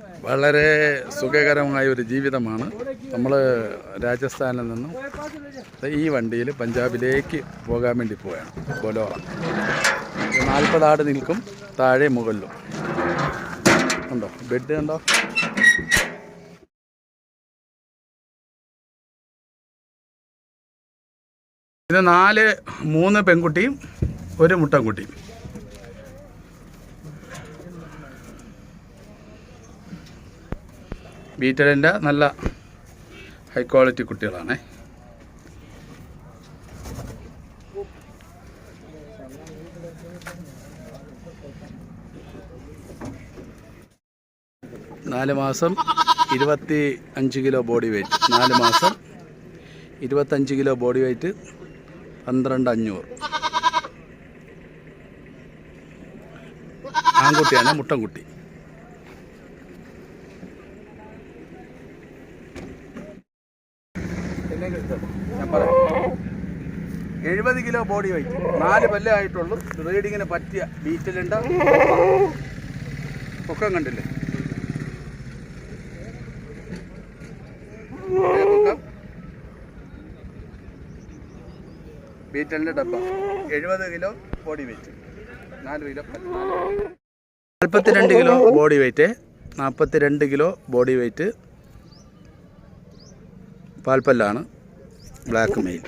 വളരെ സുഖകരമായ ഒരു ജീവിതമാണ്. നമ്മൾ രാജസ്ഥാനിൽ നിന്നും ഈ വണ്ടിയിൽ പഞ്ചാബിലേക്ക് പോകാൻ വേണ്ടി പോവുകയാണ്. ബൊലോറ. നാൽപ്പതാട് നിൽക്കും താഴെ മുകളിലും. ഉണ്ടോ? ബെഡ് ഉണ്ടോ? ഇത് നാല് മൂന്ന് പെൺകുട്ടിയും ഒരു മുട്ടൻകുട്ടിയും. ബീറ്റലിന്റെ നല്ല ഹൈ ക്വാളിറ്റി കുട്ടികളാണ്. നാല് മാസം ഇരുപത്തി അഞ്ച് കിലോ ബോഡി വെയിറ്റ് നാല് മാസം ഇരുപത്തഞ്ച് കിലോ ബോഡി വെയിറ്റ് പന്ത്രണ്ട് അഞ്ഞൂറ്. ആൺകുട്ടിയാണ് മുട്ടൻകുട്ടി. എഴുപത് കിലോ ബോഡി വെയിറ്റ് നാല് പല്ലേ ആയിട്ടുള്ളൂ. റീഡിങ്ങിന് പറ്റിയ ബീറ്റിലുണ്ട് പൊക്കം കണ്ടില്ലേ? ബീറ്റലിന്റെ ഡബ്ബ. എഴുപത് കിലോ ബോഡി വെയിറ്റ് നാല് കിലോ നാൽപ്പത്തിരണ്ട് കിലോ. ബോഡി വെയിറ്റ് നാൽപ്പത്തിരണ്ട് കിലോ ബോഡി വെയിറ്റ് പാൽപ്പല്ലാണ് ബ്ലാക്ക് മെയിൽ.